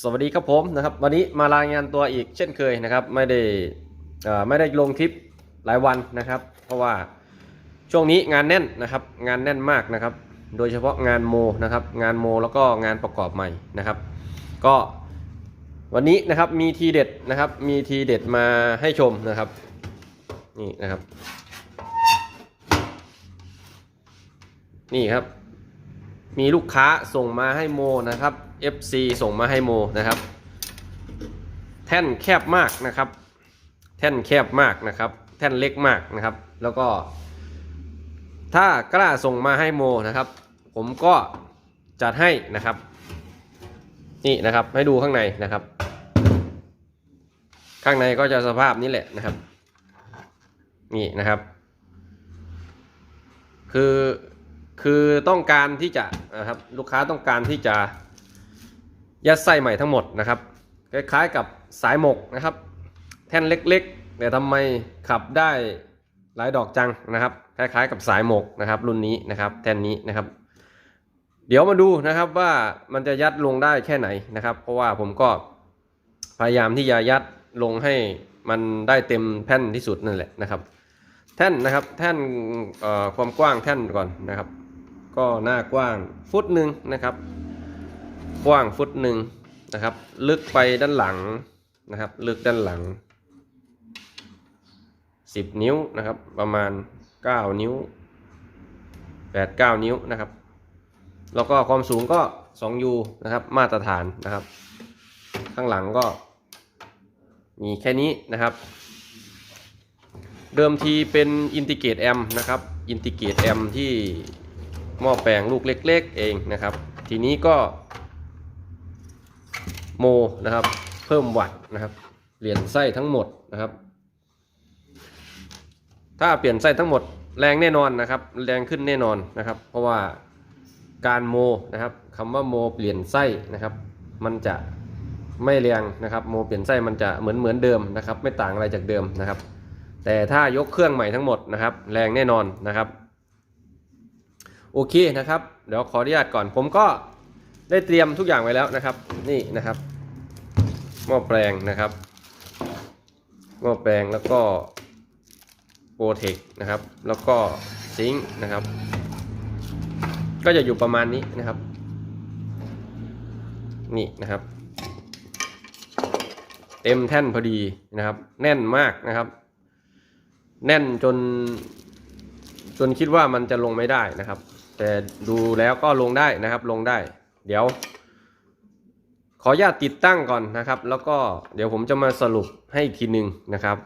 สวัสดีครับผมนะครับ วันนี้มารายงานตัวอีกเช่นเคยนะครับ ไม่ได้ไม่ได้ลงคลิปหลายวันนะครับ เพราะว่าช่วงนี้งานแน่นนะครับ งานแน่นมากนะครับ โดยเฉพาะงานโมนะครับ งานโมแล้วก็งานประกอบใหม่นะครับ ก็วันนี้นะครับมีทีเด็ดนะครับ มีทีเด็ดมาให้ชมนะครับนี่นะครับ นี่ครับ มีลูกค้าส่งมาให้โมนะครับ FC ส่งมาให้โมนะครับ แท่นแคบมากนะครับ แท่นแคบมากนะครับ แท่นเล็กมากนะครับ แล้วก็ ถ้ากล้าส่งมาให้โมนะครับ ผมก็จัดให้นะครับ นี่นะครับให้ดูข้างในนะครับ ข้างในก็จะสภาพนี้แหละนะครับ นี่นะครับ คือ คือต้องการที่จะนะครับลูกค้าต้องการที่จะยัดไส้ใหม่ทั้งหมดนะครับ คล้ายๆกับสายหมกนะครับ แท่นเล็กๆ แต่ทำไมขับได้หลายดอกจังนะครับ คล้ายๆกับสายหมกนะครับ รุ่นนี้นะครับ แท่นนี้นะครับ เดี๋ยวมาดูนะครับว่ามันจะยัดลงได้แค่ไหนนะครับ เพราะว่าผมก็พยายามที่จะยัดลงให้มันได้เต็มแผ่นที่สุดนั่นแหละนะครับ แท่นนะครับแท่นความกว้างแท่นก่อนนะครับ ก็หน้ากว้างฟุตหนึ่งนะครับ กว้างฟุตหนึ่งนะครับ ลึกไปด้านหลังนะครับ ลึกด้านหลัง 10 นิ้วนะครับ ประมาณ 9 นิ้ว 8 9 นิ้วนะครับ แล้วก็ความสูงก็2ยูนะครับ มาตรฐานนะครับ ข้างหลังก็มีแค่นี้นะครับ เดิมทีเป็นอินทิเกตแอมนะครับ อินทิเกตแอมที่ หม้อแปลงลูกเล็ก ๆ เองนะครับ ทีนี้ก็ โมนะครับ เพิ่มวัตต์นะครับ เปลี่ยนไส้ทั้งหมดนะครับ ถ้าเปลี่ยนไส้ทั้งหมดแรงแน่นอนนะครับ แรงขึ้นแน่นอนนะครับ เพราะว่าการโมนะครับคำว่าโมเปลี่ยนไส้นะครับ มันจะไม่แรงนะครับ โมเปลี่ยนไส้มันจะเหมือนเหมือนเดิมนะครับ ไม่ต่างอะไรจากเดิมนะครับ แต่ถ้ายกเครื่องใหม่ทั้งหมดนะครับ แรงแน่นอนนะครับ โอเคนะครับ เดี๋ยวขออนุญาตก่อน ผมก็ได้เตรียมทุกอย่างไว้แล้วนะครับ นี่นะครับ หม้อแปลงนะครับ หม้อแปลงแล้วก็โปรเทคนะครับ แล้วก็ซิงค์นะครับ ก็จะอยู่ประมาณนี้นะครับ นี่นะครับ เต็มแท่นพอดีนะครับ แน่นมากนะครับ แน่นจนจนคิดว่ามันจะลงไม่ได้นะครับ แต่ดูแล้วก็ลงได้นะครับลงได้ เดี๋ยว ขออนุญาตติดตั้งก่อนนะครับ แล้วก็เดี๋ยวผมจะมาสรุปให้อีกทีหนึ่งนะครับ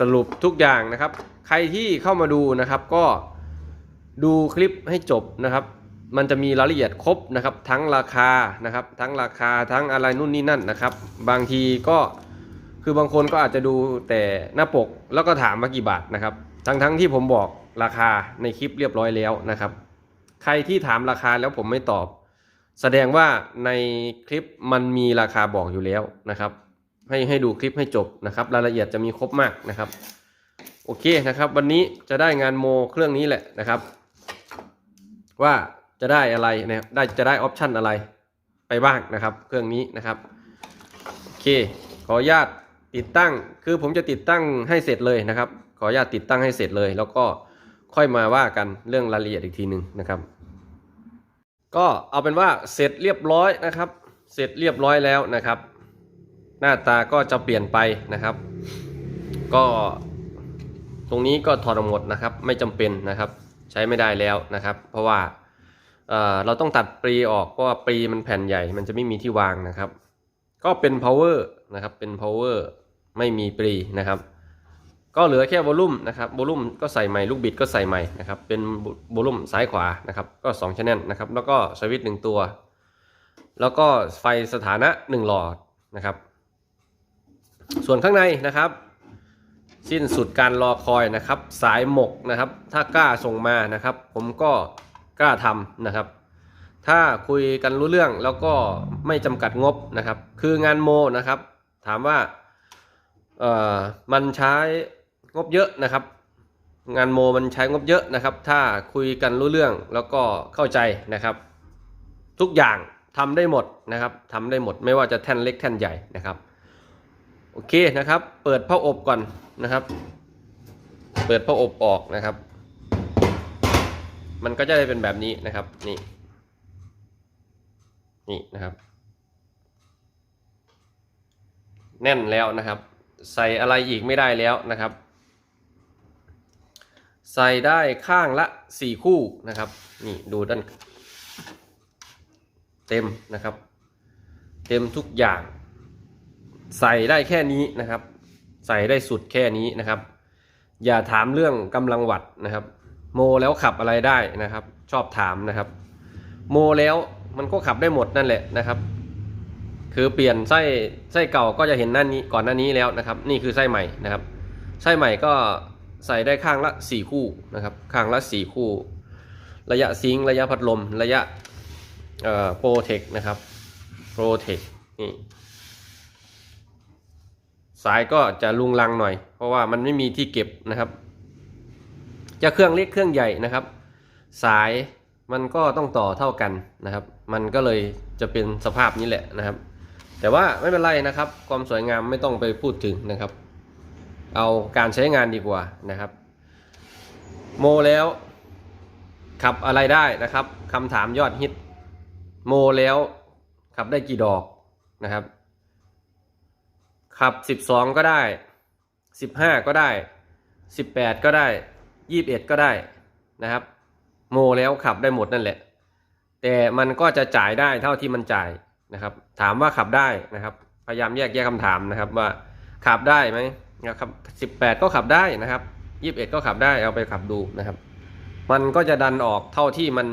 สรุปทุกอย่างนะครับ ใครที่เข้ามาดูนะครับก็ดูคลิปให้จบนะครับ มันจะมีรายละเอียดครบนะครับ ทั้งราคานะครับ ทั้งราคาทั้งอะไรนู่นนี่นั่นนะครับ บางทีก็คือบางคนก็อาจจะดูแต่หน้าปกแล้วก็ถามว่ากี่บาทนะครับ ทั้งทั้งที่ผมบอกราคาในคลิปเรียบร้อยแล้วนะครับ ใครที่ถามราคาแล้วผมไม่ตอบ แสดงว่าในคลิปมันมีราคาบอกอยู่แล้วนะครับ ให้ให้ดูคลิปให้จบนะครับ รายละเอียดจะมีครบมากนะครับ โอเคนะครับ วันนี้จะได้งานโมเครื่องนี้แหละนะครับ ว่าจะได้อะไรนะได้จะได้ออปชันอะไรไปบ้างนะครับ เครื่องนี้นะครับโอเค ขออนุญาตติดตั้งคือผมจะติดตั้งให้เสร็จเลยนะครับ ขออนุญาตติดตั้งให้เสร็จเลย แล้วก็ ค่อยมาว่ากันเรื่องรายละเอียดอีกทีหนึ่งนะครับ ก็เอาเป็นว่าเสร็จเรียบร้อยนะครับ เสร็จเรียบร้อยแล้วนะครับ หน้าตาก็จะเปลี่ยนไปนะครับ ก็ตรงนี้ก็ถอดออกหมดนะครับ ไม่จำเป็นนะครับ ใช้ไม่ได้แล้วนะครับ เพราะว่าเเราต้องตัดปรีออกเพราะว่าปรีมันแผ่นใหญ่ มันจะไม่มีที่วางนะครับ ก็เป็น power นะครับเป็น power ไม่มีปรีนะครับ ก็เหลือแค่วอลลุ่มนะครับวอลลุ่มก็ใส่ใหม่ลูกบิดก็ใส่ใหม่นะครับเป็นวอลลุ่มซ้ายขวานะครับก็2 channel นะครับแล้วก็สวิตช์หนึ่งตัว แล้วก็ไฟสถานะ 1 หลอดนะครับ ส่วนข้างในนะครับ สิ้นสุดการรอคอยนะครับ สายหมกนะครับ ถ้ากล้าส่งมานะครับ ผมก็กล้าทำนะครับ ถ้าคุยกันรู้เรื่องแล้วก็ไม่จำกัดงบนะครับ คืองานโมนะครับ ถามว่าเอ่อมันใช้ งบเยอะนะครับ งานโมมันใช้งบเยอะนะครับ ถ้าคุยกันรู้เรื่องแล้วก็เข้าใจนะครับ ทุกอย่างทำได้หมดนะครับทำได้หมดไม่ว่าจะแท่นเล็กแท่นใหญ่นะครับโอเคนะครับ เปิดผ้าอบก่อนนะครับ เปิดผ้าอบออกนะครับ มันก็จะได้เป็นแบบนี้นะครับนี่นี่นะครับ แน่นแล้วนะครับ ใส่อะไรอีกไม่ได้แล้วนะครับ ใส่ได้ข้างละสี่คู่นะครับ นี่ดูด้านเต็มนะครับ เต็มทุกอย่าง ใส่ได้แค่นี้นะครับ ใส่ได้สุดแค่นี้นะครับ อย่าถามเรื่องกำลังวัดนะครับ โมแล้วขับอะไรได้นะครับ ชอบถามนะครับ โมแล้วมันก็ขับได้หมดนั่นแหละนะครับ คือเปลี่ยนไส้ไส้เก่าก็จะเห็นหน้านี้ก่อนหน้านี้แล้วนะครับ นี่คือไส้ใหม่นะครับ ไส้ใหม่ก็ ใส่ได้ข้างละสี่คู่นะครับ ข้างละสี่คู่ ระยะซิงระยะพัดลม ระยะเอ่อโปรเทคนะครับโปรเทคนี่สายก็จะลุงลังหน่อย เพราะว่ามันไม่มีที่เก็บนะครับ จะเครื่องเล็กเครื่องใหญ่นะครับ สายมันก็ต้องต่อเท่ากันนะครับ มันก็เลยจะเป็นสภาพนี้แหละนะครับ แต่ว่าไม่เป็นไรนะครับ ความสวยงามไม่ต้องไปพูดถึงนะครับ เอาการใช้งานดีกว่านะครับ โมแล้วขับอะไรได้นะครับคำถามยอดฮิต โมแล้วขับได้กี่ดอกนะครับ ขับ 12 ก็ได้ 15 ก็ได้ 18 ก็ได้ 21 ก็ได้นะครับ โมแล้วขับได้หมดนั่นแหละ แต่มันก็จะจ่ายได้เท่าที่มันจ่ายนะครับ ถามว่าขับได้นะครับ พยายามแยกแยะคำถามนะครับว่าขับได้ไหม นะครับ18ก็ขับได้นะครับ21ก็ขับได้เอาไปขับดูนะครับ มันก็จะดันออกเท่าที่มัน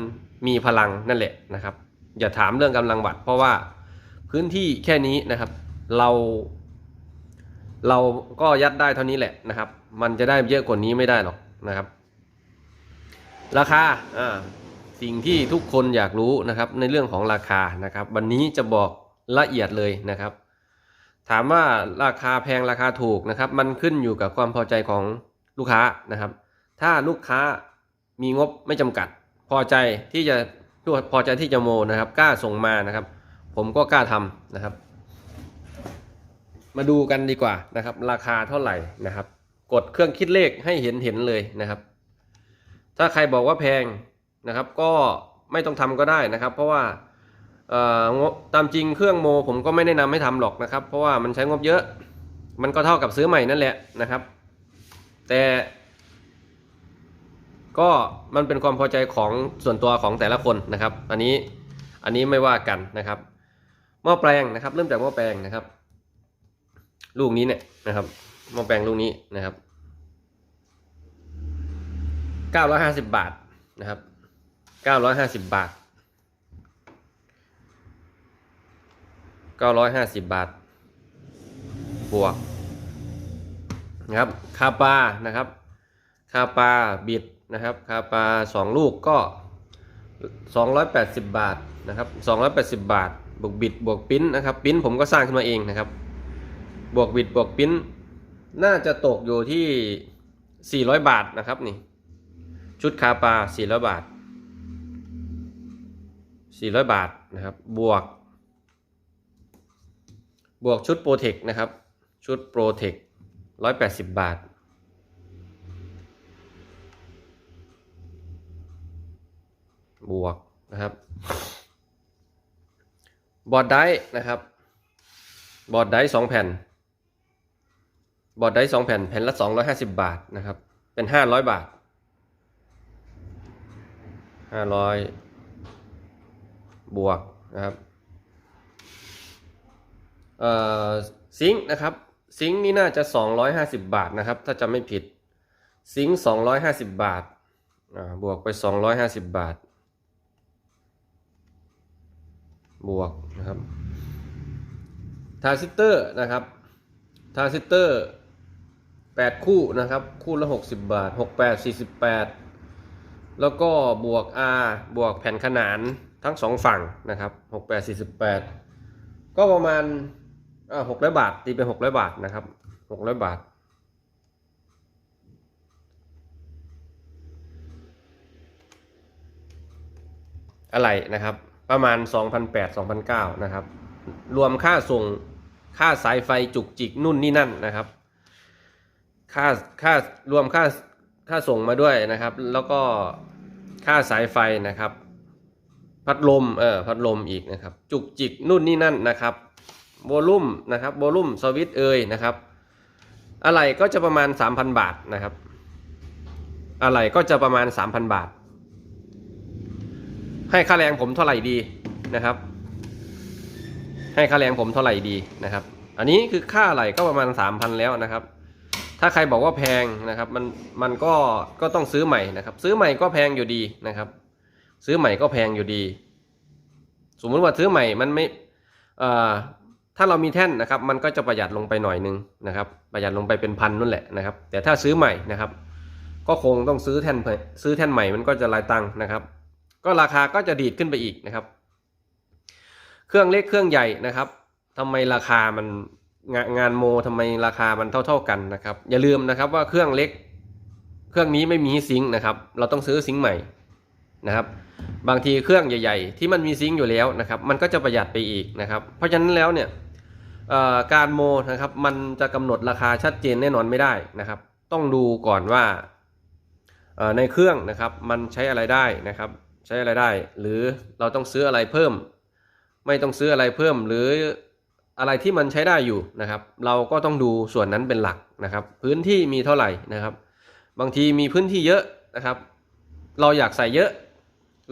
มีพลังนั่นแหละนะครับ อย่าถามเรื่องกำลังวัด เพราะว่าพื้นที่แค่นี้นะครับ เรา เราก็ยัดได้เท่านี้แหละนะครับ มันจะได้เยอะกว่านี้ไม่ได้หรอกนะครับ ราคาอ่าสิ่งที่ทุกคนอยากรู้นะครับในเรื่องของราคานะครับ วันนี้จะบอกละเอียดเลยนะครับ ถามว่าราคาแพงราคาถูกนะครับ มันขึ้นอยู่กับความพอใจของลูกค้านะครับ ถ้าลูกค้ามีงบไม่จำกัด พอใจที่จะพอใจที่จะโมนะครับกล้าส่งมานะครับ ผมก็กล้าทำนะครับ มาดูกันดีกว่านะครับ ราคาเท่าไหร่นะครับ กดเครื่องคิดเลขให้เห็นเห็นเลยนะครับ ถ้าใครบอกว่าแพงนะครับ ก็ไม่ต้องทำก็ได้นะครับ เพราะว่า ตามจริงเครื่องโมผมก็ไม่แนะนำให้ทำหรอกนะครับ เพราะว่ามันใช้งบเยอะ มันก็เท่ากับซื้อใหม่นั่นแหละนะครับ แต่ ก็มันเป็นความพอใจของส่วนตัวของแต่ละคนนะครับ อันนี้อันนี้ไม่ว่ากันนะครับหม้อแปลงนะครับ เริ่มจากหม้อแปลงนะครับ ลูกนี้เนี่ยนะครับหม้อแปลงลูกนี้นะครับ950 บาทนะครับ950 บาท 950 บาท บวกนะครับคาปานะครับคาปาบิดนะครับคาปา2 ลูกก็ 280 บาทนะครับ280 บาท บวกบิดบวกปิ้นนะครับปิ้นผมก็สร้างขึ้นมาเองนะครับ บวกบิดบวกปิ้นน่าจะตกอยู่ที่ 400 บาทนะครับนี่ชุดคาปา400 บาท 400 บาทนะครับ บวก บวกชุดโปรเทคนะครับ ชุดโปรเทค180บาท บวกนะครับ บอร์ดไดร์นะครับ บอร์ดไดร์สองแผ่น บอร์ดไดร์สองแผ่น แผ่นละสองร้อยห้าสิบบาทนะครับ เป็นห้าร้อยบาทห้าร้อยบวกนะครับ ซิงค์นะครับซิงค์นี่น่าจะสองร้อยห้าสิบบาทนะครับ ถ้าจำไม่ผิดซิงค์สองร้อยห้าสิบบาทบวกไปสองร้อยห้าสิบบาท บวกนะครับทราซิสเตอร์นะครับทราซิสเตอร์แปดคู่นะครับ คู่ละหกสิบบาทหกแปดสี่สิบแปดแล้วก็บวก R บวกแผ่นขนานทั้งสองฝั่งนะครับหกแปดสี่สิบแปดก็ประมาณ อ่าหกร้อยบาท ตีเป็นหกร้อยบาทนะครับหกร้อยบาท อะไรนะครับ ประมาณ 2,800 2,900นะครับ รวมค่าส่งค่าสายไฟจุกจิกนู่นนี่นั่นนะครับ ค่าค่ารวมค่าค่าส่งมาด้วยนะครับ แล้วก็ค่าสายไฟนะครับ พัดลมเออพัดลมอีกนะครับ จุกจิกนู่นนี่นั่นนะครับ โวลุ่มนะครับโวลุ่มสวิตเอยนะครับ อะไรก็จะประมาณ 3,000 บาทนะครับ อะไรก็จะประมาณ 3,000 บาท ให้ค่าแรงผมเท่าไหร่ดีนะครับ ให้ค่าแรงผมเท่าไหร่ดีนะครับ อันนี้คือค่าอะไรก็ประมาณ 3,000 แล้วนะครับ ถ้าใครบอกว่าแพงนะครับมันมันก็ก็ต้องซื้อใหม่นะครับ ซื้อใหม่ก็แพงอยู่ดีนะครับ ซื้อใหม่ก็แพงอยู่ดี สมมุติว่าซื้อใหม่มันไม่เอ่อ ถ้าเรามีแท่นนะครับ มันก็จะประหยัดลงไปหน่อยนึงนะครับ ประหยัดลงไปเป็นพันนั่นแหละนะครับ แต่ถ้าซื้อใหม่นะครับ ก็คงต้องซื้อแท่นซื้อแท่นใหม่มันก็จะหลายตังค์นะครับ ก็ราคาก็จะดีดขึ้นไปอีกนะครับ เครื่องเล็กเครื่องใหญ่นะครับทำไมราคามันงานงานโมทำไมราคามันเท่า ๆกันนะครับ อย่าลืมนะครับว่าเครื่องเล็ก เครื่องนี้ไม่มีซิงค์นะครับ เราต้องซื้อซิงค์ใหม่นะครับบางทีเครื่องใหญ่ ๆ ที่มันมีซิงค์อยู่แล้วนะครับ มันก็จะประหยัดไปอีกนะครับ เพราะฉะนั้นแล้วเนี่ย การโมนะครับมันจะกำหนดราคาชัดเจนแน่นอนไม่ได้นะครับ ต้องดูก่อนว่าในเครื่องนะครับมันใช้อะไรได้นะครับใช้อะไรได้ หรือเราต้องซื้ออะไรเพิ่ม ไม่ต้องซื้ออะไรเพิ่ม หรืออะไรที่มันใช้ได้อยู่นะครับ เราก็ต้องดูส่วนนั้นเป็นหลักนะครับ พื้นที่มีเท่าไหร่นะครับ บางทีมีพื้นที่เยอะนะครับ เราอยากใส่เยอะ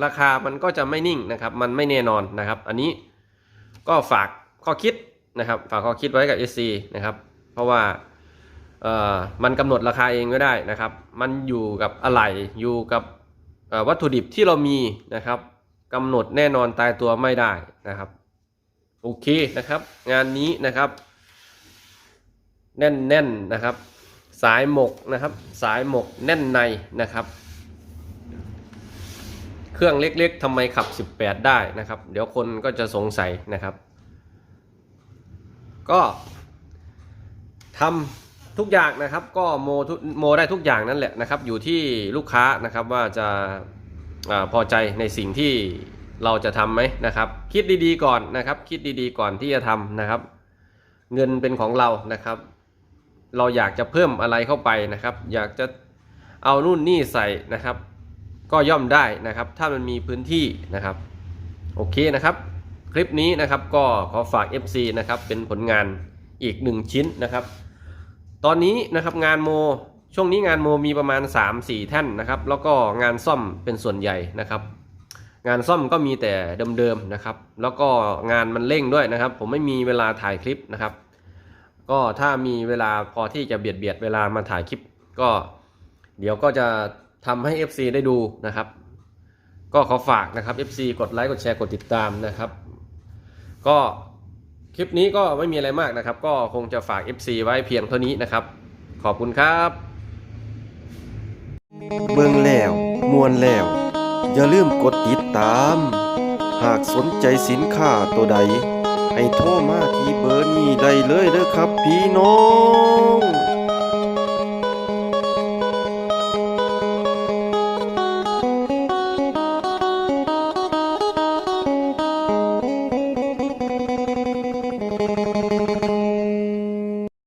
ราคามันก็จะไม่นิ่งนะครับ มันไม่แน่นอนนะครับ อันนี้ก็ฝากข้อคิด นะครับฝากข้อคิดไว้กับ SC นะครับ เพราะว่าเอ่อมันกำหนดราคาเองไม่ได้นะครับ มันอยู่กับอะไรอยู่กับวัตถุดิบที่เรามีนะครับกำหนดแน่นอนตายตัวไม่ได้นะครับ โอเคนะครับ งานนี้นะครับ แน่นๆนนะครับ สายหมกนะครับ สายหมกแน่นในนะครับ เครื่องเล็กๆทำไมขับ 18 ได้นะครับ เดี๋ยวคนก็จะสงสัยนะครับ ก็ทำทุกอย่างนะครับ ก็โมโมได้ทุกอย่างนั่นแหละนะครับ อยู่ที่ลูกค้านะครับว่าจะอาพอใจในสิ่งที่เราจะทำไหมนะครับ คิดดีๆก่อนนะครับ คิดดีๆก่อนที่จะทำนะครับ เงินเป็นของเรานะครับ เราอยากจะเพิ่มอะไรเข้าไปนะครับ อยากจะเอานู่นนี่ใส่นะครับ ก็ย่อมได้นะครับ ถ้ามันมีพื้นที่นะครับ โอเคนะครับ ลิปนี้นะครับก็ขอฝาก FC นะครับเป็นผลงานอีกหนึ่งชิ้นนะครับ ตอนนี้นะครับงานโมช่วงนี้งานโมมีประมาณ 3-4 แท่นนะครับ แล้วก็งานซ่อมเป็นส่วนใหญ่นะครับ งานซ่อมก็มีแต่เดิมๆนะครับ แล้วก็งานมันเร่งด้วยนะครับ ผมไม่มีเวลาถ่ายคลิปนะครับ ก็ถ้ามีเวลาพอที่จะเบียดเบียดเวลามาถ่ายคลิป ก็ เดี๋ยวก็จะทำให้ FC ได้ดูนะครับ ก็ขอฝากนะครับ FC กดไลค์กดแชร์กดติดตามนะครับ ก็คลิปนี้ก็ไม่มีอะไรมากนะครับ ก็คงจะฝาก FC ไว้เพียงเท่านี้นะครับ ขอบคุณครับ เบิ่งแล้วมวนแล้ว อย่าลืมกดติดตาม หากสนใจสินค้าตัวใด ให้โทรมาที่เบอร์นี้ได้เลยเด้อครับพี่น้อง